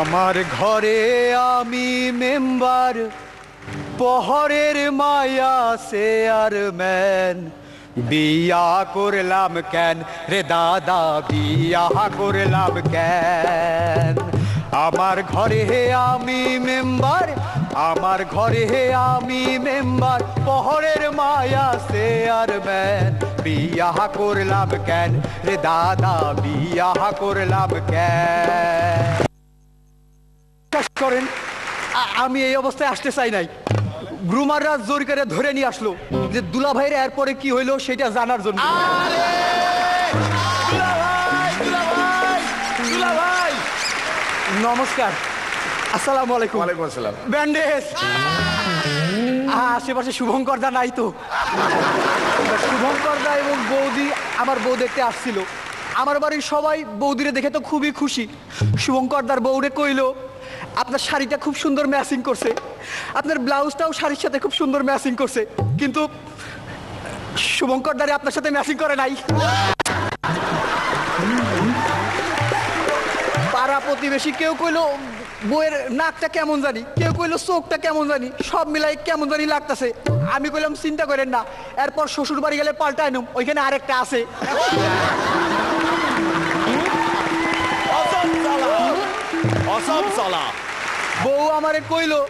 আমার ঘরে আমি মেম্বার, পহরের মায়া সে আর ম্যান। বিয়া করলাম কেন রে দাদা, বিয়া করলাম কেন? আমার ঘরে আমি মেম্বার আমার ঘরে আমি মেম্বার পহরের মায়া সে আর ম্যান। বিয়া করলাম কেন রে দাদা বিয়া করলাম কেন? করেন আমি এই অবস্থায় আসতে চাই নাই। গ্রুমাররা জোর করে ধরে নিয়ে আসলো যে দুলা ভাইয়ের এরপরে কি হইল সেটা জানার জন্য। নমস্কার। আসসালামু আলাইকুম। ওয়ালাইকুম আসসালাম। ব্যান্ডেজ। আশেপাশে শুভঙ্কর দা নাই তো। শুভঙ্কর দা এবং বৌদি আমার বউ দেখতে আসছিল। আমার বাড়ির সবাই বৌদিরে দেখে তো খুবই খুশি। শুভঙ্কর দার বউরে কইলো আপনার শাড়িটা খুব সুন্দর ম্যাচিং করছে। আপনার ব্লাউজটাও শাড়ির সাথে খুব সুন্দর ম্যাচিং করছে। কিন্তু শুভঙ্কর দারে আপনার সাথে ম্যাচিং করে নাই। প্রতিবেশী কেউ কইলো বইয়ের নাকটা কেমন জানি? কেউ কইলো চোখটা কেমন জানি? সব মিলাই কেমন জানি লাগতেছে। আমি কইলাম চিন্তা করেন না এরপর শ্বশুর বাড়ি গেলে পাল্টায় নুম ওইখানে আরেকটা আছে। সালা। বউ আমারে কইলো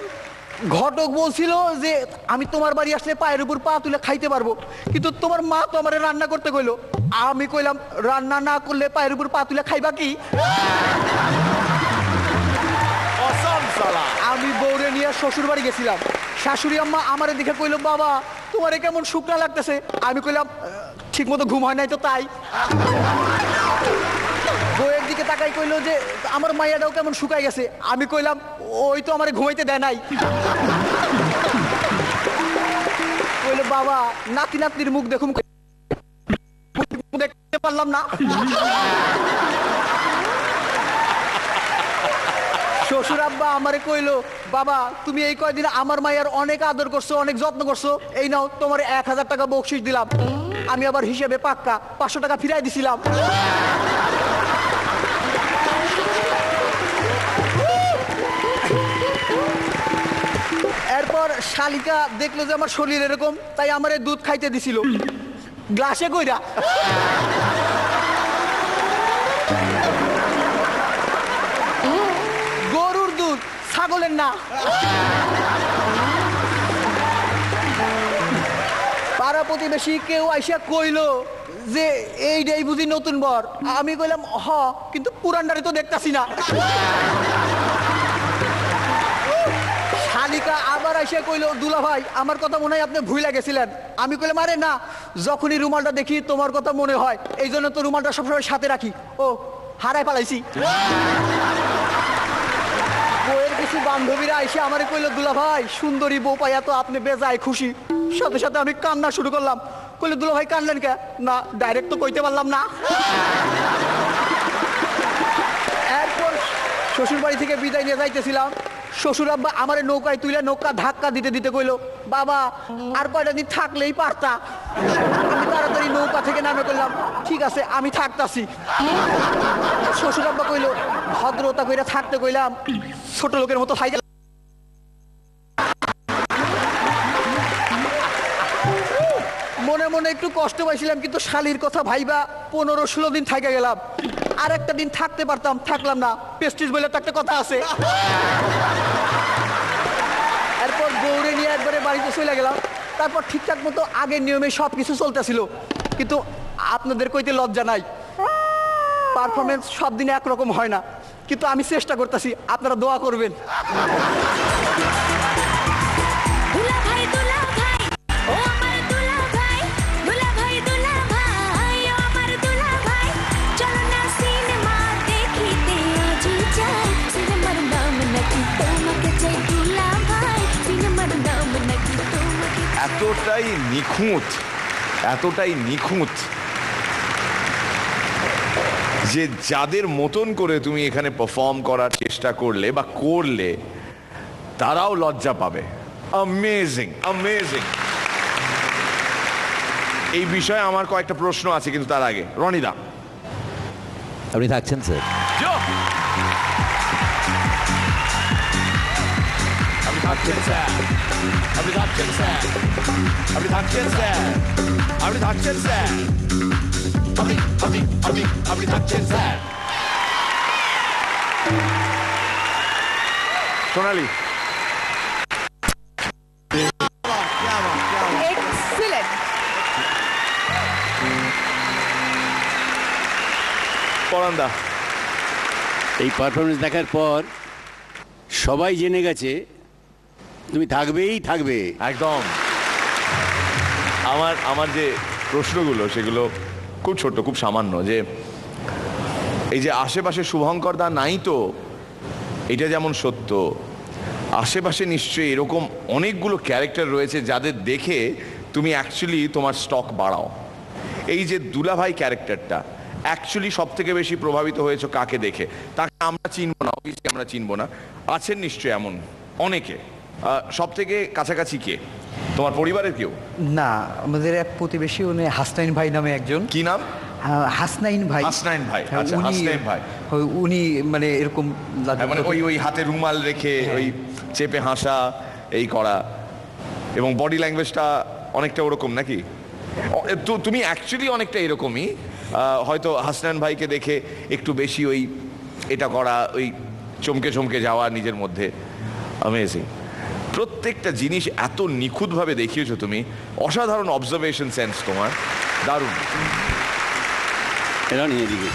ঘটক বলছিল যে আমি তোমার বাড়ি আসলে পায়ের উপর পা তুলে খাইতে পারব। কিন্তু তোমার মা তো আমারে রান্না করতে কইলো। আমি কইলাম রান্না না করলে পায়ের উপর পা তুলে খাইবা কি? আমি বউরে নিয়ে শ্বশুর বাড়ি গেছিলাম। শাশুড়ি আম্মা আমারে দেখে কইলো বাবা তোমারে কেমন শুকনা লাগতেছে? আমি কইলাম ঠিক মতো ঘুম হয় নাই তো তাই। দিকে তাকাই কইলো যে, আমার মাইয়াটাও কেমন শুকাই গেছে। আমি কইলাম, ওই তো আমারে ঘুমাইতে দেয় নাই। কইলো, বাবা, নাতি নাতনির মুখ দেখুম দেখতে পারলাম না। শ্বশুর আব্বা আমারে কইলো, বাবা, তুমি এই কয়দিন আমার মায়ের অনেক আদর করছ, অনেক যত্ন করছ। এই নাও, তোমার এক হাজার টাকা বকশিস দিলাম। আমি আবার হিসেবে পাক্কা পাঁচশো টাকা ফিরাই দিছিলাম। এরপর শালিকা দেখল যে আমার শরীর এরকম, তাই আমারে দুধ খাইতে দিছিল। গ্লাসে কইরা। গরুর দুধ, ছাগলের না। পাড়া প্রতিবেশী কেউ আইসা কইলো যে এইটাই বুঝি নতুন বর। আমি কইলাম, হ, কিন্তু পুরানটারে তো দেখতাছি না। আবার এসে কইলো, দুলা ভাই, আমার কথা মনে হয় আপনি আমি না, যখনই রুমালটা দেখি তোমার কথা মনে হয় এই জন্য তো রুমালটা সবসময় সাথে রাখি। ও হারাই পালাইছি বান্ধবীরা এসে দুলা ভাই, সুন্দরী বউ পাইয়া তো আপনি বেজায় খুশি। সাথে সাথে আমি কান্না শুরু করলাম। কইলো, দুলা ভাই, কানলেন কে? না ডাইরেক্ট তো কইতে পারলাম না। এরপর শ্বশুর বাড়ি থেকে বিদায় নিয়ে যাইতেছিলাম। শ্বশুর আব্বা আমারে নৌকায় তুলে নৌকা ধাক্কা দিতে দিতে কইলো, বাবা, আর কয়টা দিন থাকলেই পারতা? আমি তাড়াতাড়ি নৌকা থেকে নামে করলাম ঠিক আছে, আমি থাকতাছি। শ্বশুর আব্বা কইলো, ভদ্রতা কইরা থাকতে কইলাম, ছোট লোকের মতো খাই মনে মনে একটু কষ্ট পাইছিলাম, কিন্তু শালির কথা ভাইবা পনেরো ষোলো দিন থাকা গেলাম। আর একটা দিন থাকতে পারতাম, থাকলাম না। পেস্টিস বলে তো একটা কথা আছে। এরপর দৌড়ে নিয়ে একবারে বাড়িতে চলে গেলাম। তারপর ঠিকঠাক মতো আগের নিয়মে সব কিছু চলতেছিল। কিন্তু আপনাদের কইতে লজ্জা নাই। পারফরমেন্স সব দিনে একরকম হয় না। কিন্তু আমি চেষ্টা করতেছি, আপনারা দোয়া করবেন। এতটাই নিখুঁত এতটাই নিখুঁত যে যাদের মতন করে তুমি এখানে পারফর্ম করার চেষ্টা করলে বা করলে তারাও লজ্জা পাবে। অ্যামেজিং অ্যামেজিং এই বিষয়ে আমার কয়েকটা প্রশ্ন আছে কিন্তু তার আগে। রনিদা। আপনি থাকছেন স্যার। আপনি স্যার আপনি থাকছেন স্যার আপনি থাকছেন স্যার আপনি থাকছেন স্যার আপনি আপনি আপনি আপনি থাকছেন স্যার সোনালি পরান্দা। এই পারফরমেন্স দেখার পর সবাই জেনে গেছে তুমি থাকবেই থাকবে। একদম। আমার আমার যে প্রশ্নগুলো, সেগুলো খুব ছোট্ট, খুব সামান্য, যে এই যে আশেপাশে শুভঙ্কর দা নাই তো, এটা যেমন সত্য, আশেপাশে নিশ্চয়ই এরকম অনেকগুলো ক্যারেক্টার রয়েছে যাদের দেখে তুমি অ্যাকচুয়ালি তোমার স্টক বাড়াও। এই যে দুলাভাই ক্যারেক্টারটা অ্যাকচুয়ালি সব থেকে বেশি প্রভাবিত হয়েছে কাকে দেখে? তাকে আমরা চিনবো না আমরা চিনবো না। আছেন নিশ্চয়ই এমন অনেকে। সব থেকে কাছাকাছি কে? তোমার পরিবারের কেউ? না আমাদের এক প্রতিবেশী উনি হাসনাইন ভাই নামে একজন। কি নাম? হাসনাইন ভাই। হাসনাইন ভাই, হ্যাঁ, আচ্ছা, হাসনাইন ভাই। উনি মানে এরকম হ্যাঁ, মানে ওই ওই হাতে রুমাল রেখে ওই চেপে হাসা এই করা। এবং বডি ল্যাঙ্গুয়েজটা অনেকটা ওরকম নাকি? তো তুমি অ্যাকচুয়ালি অনেকটা এরকমই। হয়তো হাসনান ভাইকে দেখে একটু বেশি ওই এটা করা ওই চমকে চমকে যাওয়া নিজের মধ্যে। অ্যামেজিং প্রত্যেকটা জিনিস এত নিখুঁতভাবে দেখিয়েছো তুমি। অসাধারণ অবজারভেশন সেন্স তোমার। দারুণ। এরা নিয়ে দিকে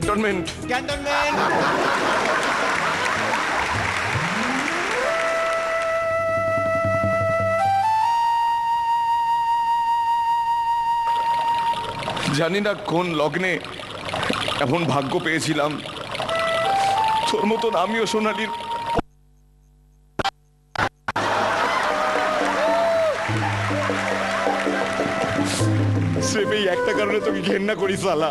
ক্যান্টনমেন্ট জানি না কোন লগ্নে এমন ভাগ্য পেয়েছিলাম। তোর মতন আমিও সোনালির সেবেই একটা কারণে তোকে ঘেন্না করি সালা।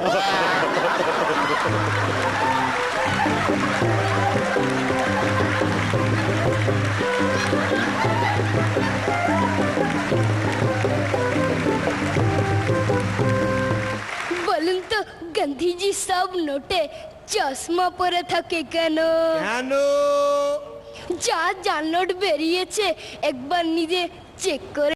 বলুন তো গান্ধীজি সব নোটে চশমা পরে থাকে কেন? কেন? যা জাল নোট বেরিয়েছে একবার নিজে চেক করে